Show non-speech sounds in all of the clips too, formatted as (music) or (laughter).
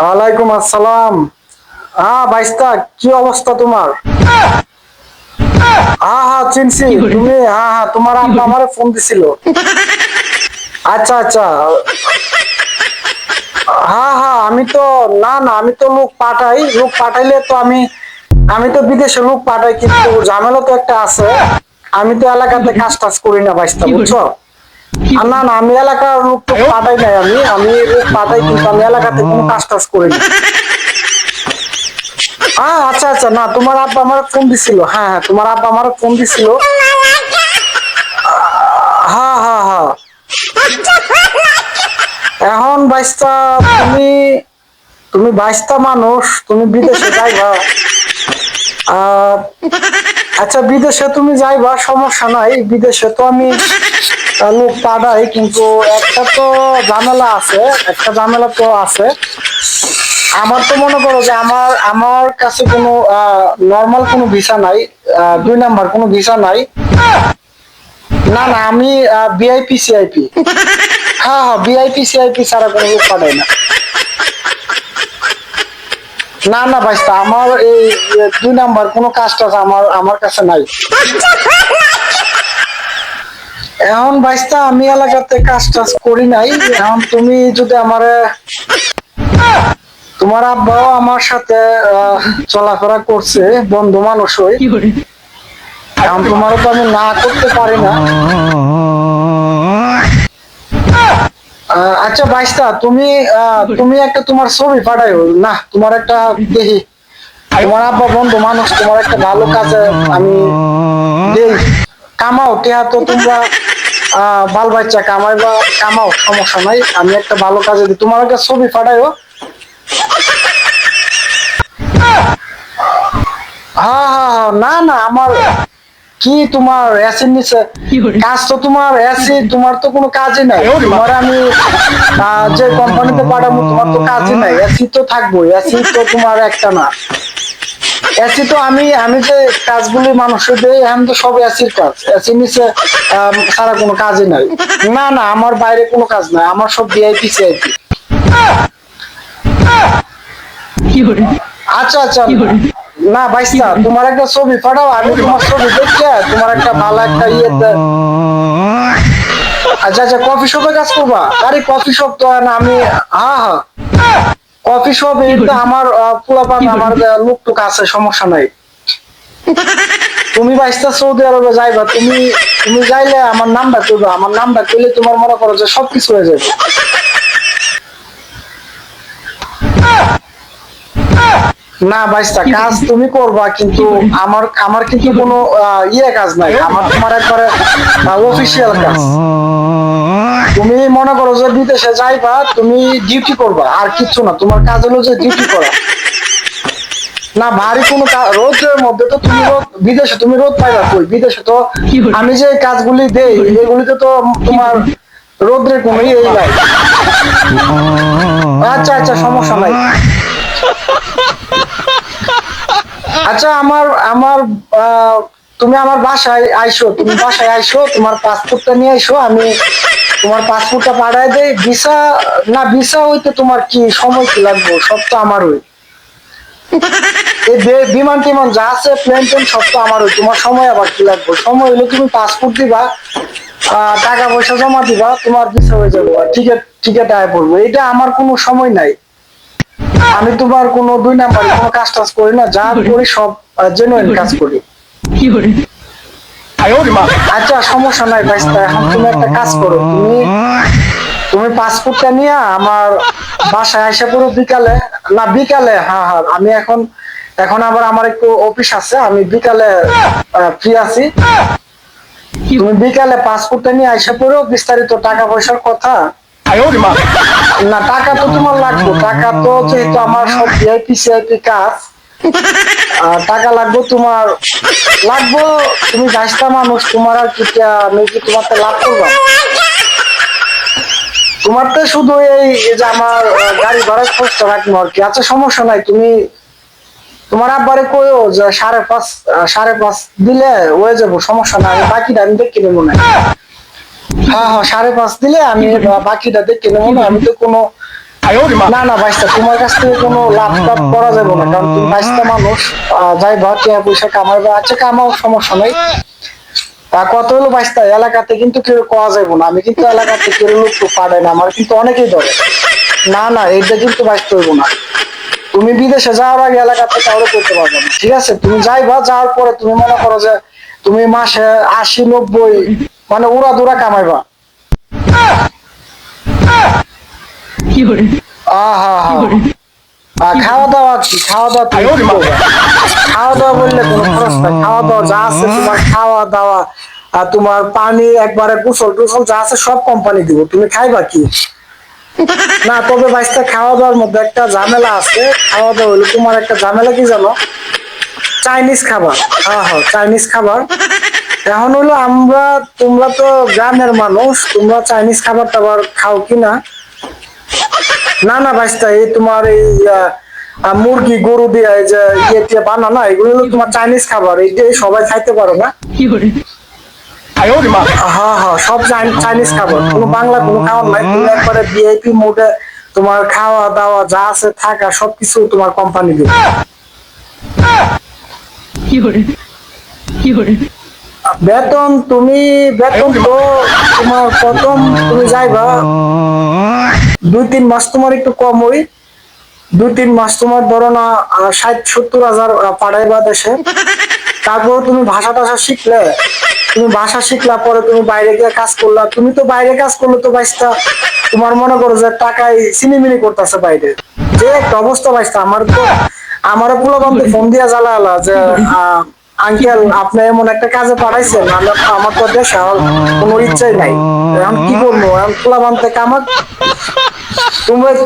ওয়ালাইকুম আসসালাম। হ্যাঁ বাইস্তা কি অবস্থা তোমার? হ্যাঁ হ্যাঁ চিনছি তুমি হ্যাঁ হ্যাঁ তোমার আব্বা আমারে ফোন দিছিল। আচ্ছা আচ্ছা। হ্যাঁ হ্যাঁ আমি তো না না আমি তো লোক পাঠাই লোক পাঠাইলে তো আমি আমি তো বিদেশে লোক পাঠাই কিন্তু ঝামেলা তো একটা আছে। আমি তো এলাকাতে কাজ টাজ করি না বাইস্তা বুঝছ? না না আমি এলাকার লোক তো পাঠাই নাই আমি। আমি লোক পাঠাই কিন্তু আমি এলাকাতে কোনো কাজ টাজ করি না হ্যাঁ আচ্ছা আচ্ছা না তোমার আব্বা আমার ফোন দিছিল। হ্যাঁ হ্যাঁ তোমার আব্বা আমার ফোন দিছিল। হ্যাঁ হ্যাঁ হ্যাঁ। এখন বাইশটা তুমি তুমি বাইশটা মানুষ তুমি বিদেশে যাইবা। আহ, আচ্ছা বিদেশে তুমি যাইবা, সমস্যা নাই। বিদেশে তো আমি লোক পাঠাই কিন্তু একটা তো ঝামেলা আছে, একটা ঝামেলা তো আছে। আমার তো মনে করো যে আমার আমার কাছে কোনো নর্মাল কোনো ভিসা নাই দুই নাম্বার কোনো ভিসা নাই। না না, আমি বিআইপি সিআইপি হ্যাঁ হ্যাঁ বিআইপি সিআইপি ছাড়া কোনো লোক পাঠাই না। না না ভাইস্তা আমার এই দুই নাম্বার কোনো কাজ টাজ আমার আমার কাছে নাই। এখন ভাইস্তা আমি এলাকাতে কাজ টাজ করি নাই। এখন তুমি যদি আমারে, তোমার আব্বাও আমার সাথে চলাফেরা করছে, বন্ধু মানুষই এখন তোমারও তো আমি না করতে পারি না। আচ্ছা বাইশটা, তুমি তুমি একটা তোমার ছবি পাঠাইও। না, তোমার একটা দেখি। তোমার আব্বা, বন্ধু, মানুষ, তোমার একটা ভালো কাজে আমি কামাও, টিয়া, তো তোমরা বাল বাচ্চা কামাই বা কামাও, সমস্যা নাই, আমি একটা ভালো কাজে দিই। তোমার একটা ছবি পাঠাইও। হ্যাঁ হ্যাঁ হ্যাঁ না না, আমার কি তোমার অ্যাসিড নিচে কাজ তো তোমার অ্যাসিড তোমার তো কোনো কাজই নাই। তোমার আমি আহ, যে কোম্পানিতে পাঠাবো তোমার তো কাজই নাই। অ্যাসিড তো থাকব অ্যাসিড তো তোমার একটা না। অ্যাসিড তো আমি আমি যে কাজগুলি মানুষের দেই এখন তো সব অ্যাসিড কাজ। অ্যাসিড নিচে আহ, সারা কোনো কাজই নাই। না না আমার বাইরে কোনো কাজ নাই। আমার সব ভিআইপি সিআইপি আচ্ছা আচ্ছা। না বাইস্তা, তোমার একটা ছবি পাঠাও, আমি তোমার ছবি তোমার একটা ভালো একটা ইয়েতে আচ্ছা আচ্ছা কফি শপে কাজ করবা? আরে, কফি শপ তো না, আমি হ্যাঁ হ্যাঁ। কফি শপ তো আমার পোলাপান, আমার লোক আছে সমস্যা নাই। তুমি বাইস্তা, সৌদি আরবে যাইবা, তুমি তুমি যাইলে আমার নামটা করবা আমার নামটা করলে তোমার মনে করো যে সবকিছু হয়ে যাবে। না বাইস্তা কাজ তুমি করবা কিন্তু আমার আমার কিন্তু কোনো ইয়ে কাজ নাই? আমার তোমার একবারে অফিসিয়াল কাজ। তুমি মনে করো যে বিদেশে যাইবা তুমি ডিউটি করবা আর কিচ্ছু না তোমার কাজ হলো যে ডিউটি করা। না ভারী কোনো রোদের মধ্যে তো তুমি রোদ বিদেশে তুমি রোদ পাইবা কই? বিদেশে তো আমি যে কাজগুলি দেই এগুলিতে তো তোমার রোদ্রে কোনো ইয়ে নাই। আচ্ছা আচ্ছা সমস্যা নাই। আচ্ছা আমার আমার তুমি আমার বাসায় আইসো, তুমি বাসায় আইসো, তোমার পাসপোর্টটা নিয়ে আইসো, আমি তোমার পাসপোর্টটা পাঠায় দেই। ভিসা, না, ভিসা হইতে তোমার কি সময় কি লাগবে? সব তো আমারই এই বিমান টিমান যা আছে প্লেন টেন সব তো আমারই তোমার সময় আবার কি লাগবে? সময় হলে তুমি পাসপোর্ট দিবা টাকা পয়সা জমা দিবা, তোমার ভিসা হয়ে যাব। টিকিট টিকিট আয় পড়ব। এটা আমার কোনো সময় নাই। আমি তোমার কোনো দুই নাম্বার কোনো কাজ টাজ করি না, যা করি সব জেনুইন কাজ করি। আচ্ছা সমস্যা নাই ভাই এখন তুমি একটা কাজ করো। তুমি তুমি পাসপোর্টটা নিয়ে আমার বাসায় আসা পুরো বিকালে। না, বিকালে হ্যাঁ হ্যাঁ আমি এখন এখন আবার আমার একটু অফিস আছে, আমি বিকালে ফ্রি আছি। তুমি বিকালে পাসপোর্টটা নিয়ে আসা পুরো বিস্তারিত টাকা পয়সার কথা। না, টাকা তো তোমার টাকা তো যেহেতু আমার সব ভিআইপি সিআইপি কাজ টাকা লাগবে তোমার তুমি মানুষ, তোমার আর কি আমি কি তোমার তো লাভ করব? তোমার তো শুধু এই যে আমার গাড়ি ভাড়া খরচটা রাখব আর কি। আচ্ছা সমস্যা নাই, তুমি, তোমার আব্বারে কইও যে সাড়ে পাঁচ সাড়ে পাঁচ দিলে হয়ে যাব, সমস্যা নাই বাকিটা আমি দেখে নেব না। হ্যাঁ হ্যাঁ সাড়ে পাঁচ দিলে আমি বা- বাকিটা দেখে নেব না আমি তো কোনো না না বাইশটা তোমার কাছ থেকে কোনো লাভ টাভ করা যাবে না কারণ তুমি বাইশটা মানুষ আহ, যাইবা টিয়া পয়সা আচ্ছা কামাও সমস্যা নাই। কত হলো বাইশটা এলাকাতে কিন্তু কেউ করা যাবে না আমি কিন্তু এলাকাতে কেউ লোক তো পারে না আমার কিন্তু অনেকেই ধরে। না না এইটা কিন্তু বাইশটা হইব না। তুমি বিদেশে যাওয়ার আগে এলাকাতে কাউরে করতে পারবে না ঠিক আছে? তুমি যাইবা যাওয়ার পরে তুমি মনে করো যে তুমি মাসে আশি নব্বই মানে উড়া দুরা কামাইবা। আহা খাওয়া দাওয়া কি? খাওয়া দাওয়া? খাওয়া দাওয়া বললে কোনো খরচ নাই। খাওয়া দাওয়া যা আছে তোমার খাওয়া দাওয়া আর তোমার পানি একবারে কুশল টুসল যা আছে সব কোম্পানি দিব। তুমি খাইবা কি? না তবে বাইশটা খাওয়া দাওয়ার মধ্যে একটা ঝামেলা আছে। খাওয়া দাওয়া হলো তোমার একটা ঝামেলা কি জানো? চাইনিজ খাবার। হ্যাঁ হ্যাঁ চাইনিজ খাবার। এখন হলো আমরা তোমরা তো গ্রামের মানুষ তোমরা চাইনিজ খাবার টাবার খাও কি না? না না ভাইস্তা এই তোমার এই মুরগি গরু দিয়ে এই যে ইয়ে টিয়ে বানানো এগুলো হলো তোমার চাইনিজ খাবার এইটাই সবাই খাইতে পারো না? হ্যাঁ হ্যাঁ সব চাইনিজ খাবার কোনো বাংলা কোনো খাবার নাই তুমি একবারে ভিআইপি মোডে তোমার খাওয়া দাওয়া যা আছে থাকা সবকিছু তোমার কোম্পানি দিবে বেতন, তুমি বেতন তো তোমার প্রথম তুমি যাইবা। দুই তিন মাস তোমার একটু কম হই। দুই তিন মাস তোমার ধরো না ষাট, সত্তর হাজার পাঠাইবা দেশে। তারপর তুমি ভাষা টাষা শিখলে, তুমি ভাষা শিখলা পরে তুমি বাইরে গিয়ে কাজ করলা। তুমি তো বাইরে কাজ করলে তো বাইসটা তোমার মনে করো যে টাকায় সিনিমিনি করতেছে বাইরে। যে একটা অবস্থা বাইসটা আমার তো আমার পুরো ফোন দিয়া জ্বালালা যে আঙ্কেল, আপনি এমন একটা কাজে পাঠাইছেন, আমার তো কোনো ইচ্ছাই নাই। এখন কি এখন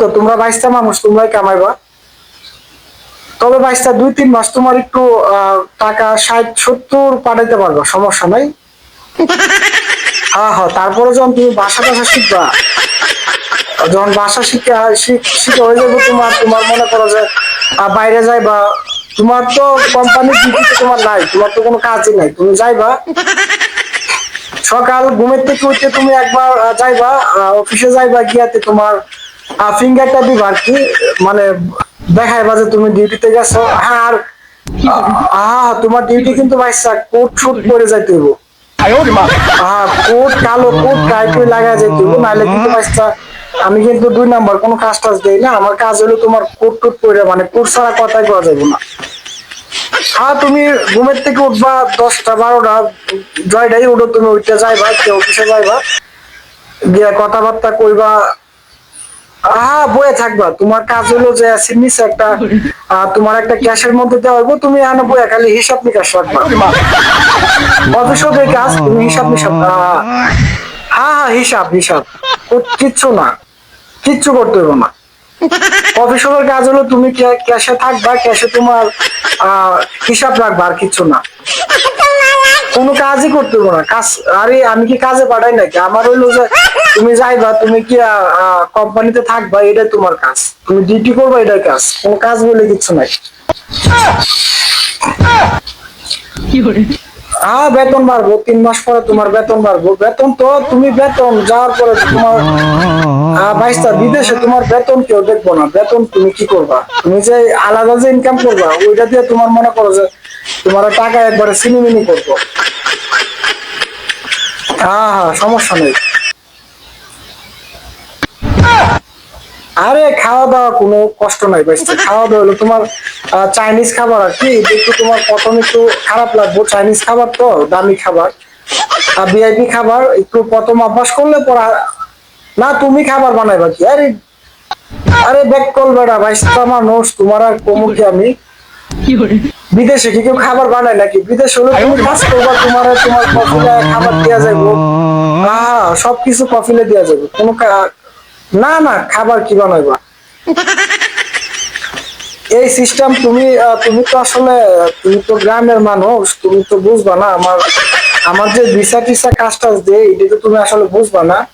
তো, তোমরা বাইশটা মানুষ, তোমরাই কামাইবা। তবে বাইশটা দুই, তিন মাস তোমার একটু টাকা ষাট, সত্তর পাঠাইতে পারবা, সমস্যা নাই। হ্যাঁ হ্যাঁ তারপরে যখন তুমি বাসা টাসা শিখবা, যখন বাসা শিখে শিখ- হয়ে যাবে তোমার তোমার মনে করো যে বাইরে বাইরে যাইবা তোমার তো কোম্পানির ডিউটি তোমার নাই, তোমার তো কোনো কাজই নাই। তুমি যাইবা। সকাল ঘুমের থেকে উঠে তুমি একবার যাইবা অফিসে যাইবা, গিয়াতে তোমার ফিঙ্গারটা দিবা আর কি মানে দেখাইবা যে তুমি ডিউটিতে গেছো। হ্যাঁ আর তোমার ডিউটি কিন্তু কোট শুট যাইতে হ্যাঁ কোট কালো কোট টাই করে লাগা যাইতে নাহলে কিন্তু আমি কিন্তু দুই নাম্বার কোনো কাজ টাজ দেই না। আমার কাজ হলো তোমার কোট টুট করে মানে কোট ছাড়া কথাই করা যাবে না। হ্যাঁ তুমি ঘুমের থেকে উঠবা দশটা বারোটা জয়টাই উঠো তুমি উঠতে যাইবা কেউ অফিসে যাইবা গিয়া কথাবার্তা কইবা। হ্যাঁ বয়ে থাকবা। তোমার কাজ হলো যে সিমিস একটা তোমার একটা ক্যাশের মধ্যে দেওয়া হইব তুমি আনো বয়ে খালি হিসাব নিকাশ রাখবা। অফিসও যে কাজ তুমি হিসাব আহ, হ্যাঁ হ্যাঁ হিসাব হিসাব। কিচ্ছু না। কিচ্ছু করতে হইব না। অফিসের কাজ হলো তুমি ক্যাশে থাকবা ক্যাশে তোমার হিসাব রাখবা আর কিছু না। কোনো কাজই করতে না। কাজ, আরে আমি কি কাজে পাঠাই নাকি? আমার হইল যে তুমি যাইবা, তুমি কি কোম্পানিতে থাকবা, এটাই তোমার কাজ। তুমি ডিউটি করবা, এটাই কাজ। কোনো কাজ বলে কিছু নাই। হ্যাঁ বেতন বাড়বো, তিন মাস পরে তোমার বেতন বাড়বো। বেতন তো তুমি বেতন, যাওয়ার পরে তোমার বাইশটা বিদেশে তোমার বেতন কেউ দেখব না। বেতন তুমি কি করবা? তুমি যে আলাদা যে ইনকাম করবা, ওইটা দিয়ে তোমার মনে করো যে তোমার টাকা একবারে সিনিমিনি করব। হ্যাঁ হ্যাঁ সমস্যা নেই। আরে খাওয়া দাওয়া কোনো কষ্ট নাই বাইসটা খাওয়া দাওয়া হলো তোমার চাইনিজ খাবার আর কি একটু তোমার প্রথম একটু খারাপ লাগবো। চাইনিজ খাবার তো দামি খাবার। আর ভিআইপি খাবার একটু প্রথম অভ্যাস করলে পর না তুমি খাবার বানাইবা কি? আরে আরে ব্যাক কল বেড়া বাইশটা মানুষ তোমার আর কমু কি আমি? বিদেশে কি কেউ খাবার বানায় নাকি? বিদেশে হলে তুমি কাজ করবা তোমার তোমার কফিলে খাবার দেওয়া যাবে হ্যাঁ সবকিছু কফিলে দেওয়া যাবে কোনো না না খাবার কি বানাইবা? এই সিস্টেম তুমি আহ, তুমি তো আসলে তুমি তো গ্রামের মানুষ তুমি তো বুঝবা না আমার আমার যে ভিসা টিসা কাজ টাজ দেয় এটা তো তুমি আসলে বুঝবা না।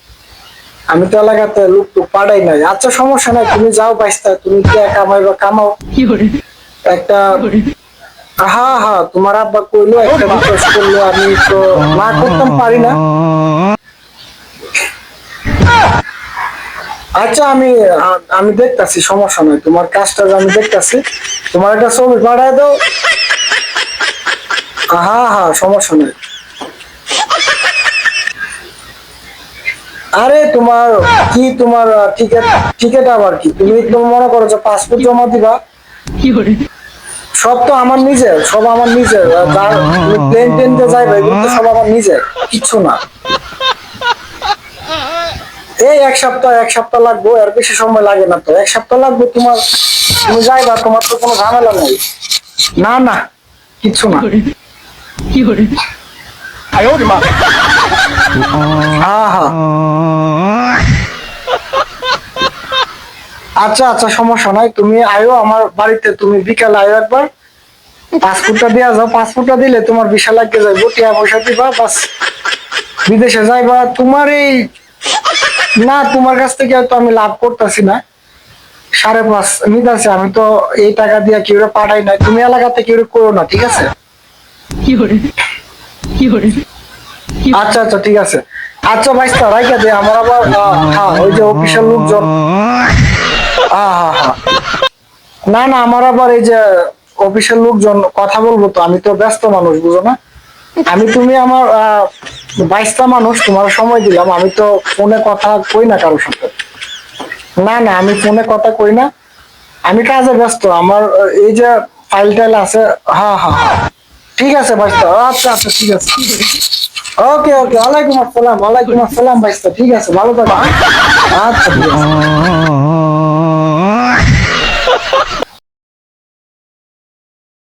আমি তো এলাকাতে লোক তো পাড়াই নাই। আচ্ছা সমস্যা নাই তুমি যাও বাইসটা তুমি কি কামাইবা কামাও? একটা হ্যাঁ হ্যাঁ তোমার আব্বা কইলো একটা রিকোয়েস্ট করল আমি তো না করতাম পারি না। (laughs) আচ্ছা আমি আমি দেখতাছি সমস্যা নাই। তোমার কাজটা আমি দেখতাছি তোমার একটা ছবি পাঠায় দাও। হ্যাঁ হ্যাঁ সমস্যা নেই। আরে তোমার কি তোমার টিকিট টিকিট আবার কি? তুমি তুমি মনে করো যে পাসপোর্ট জমা দিবা? কি করে? সব তো আমার নিজের সব আমার নিজের। প্লেন যাইবে এগুলো সব আমার নিজের কিচ্ছু না। এই এক সপ্তাহ এক সপ্তাহ লাগবো, এর বেশি সময় লাগে না তো। এক সপ্তাহ লাগবে তোমার, তুমি যাইবা, তোমার তো কোনো ঝামেলা নাই। না না কিচ্ছু না। হ্যাঁ হ্যাঁ আচ্ছা আচ্ছা সমস্যা নাই। তুমি আয়ো, আমার বাড়িতে তুমি বিকালে আয়ো একবার। পাসপোর্টটা দেওয়া যাও। পাসপোর্টটা দিলে তোমার বিশাল লাগে যাইব। টিয়া পয়সা দিবা, বাস। বিদেশে যাইবা। তোমার এই না তোমার কাছ থেকে হয়তো আমি লাভ করতেছি না। সাড়ে পাঁচ নিতেছি আমি তো এই টাকা দিয়ে কেউ পাঠাই নাই? তুমি এলাকাতে কেউ করো না ঠিক আছে? আচ্ছা আচ্ছা ঠিক আছে। আচ্ছা ভাইস্তা রাইখা দে আমার আবার হ্যাঁ ওই যে অফিসের লোকজন। না না আমার আবার এই যে অফিসের লোকজন কথা বলব তো আমি তো ব্যস্ত মানুষ বুঝো না? আমি তুমি আমার বাইশটা মানুষ, তোমার সময় দিলাম। আমি তো ফোনে কথা কই না কারোর সাথে। না না, আমি ফোনে কথা কই না। আমি কাজে ব্যস্ত। আমার এই যে ফাইল টাইল আছে হ্যাঁ হ্যাঁ। ঠিক আছে, বাইশটা। আচ্ছা আচ্ছা ঠিক আছে ওকে ওকে, ওয়ালাইকুম আসসালাম ওয়ালাইকুম আসসালাম, বাইশটা। ঠিক আছে, ভালো থাকো হ্যাঁ? আচ্ছা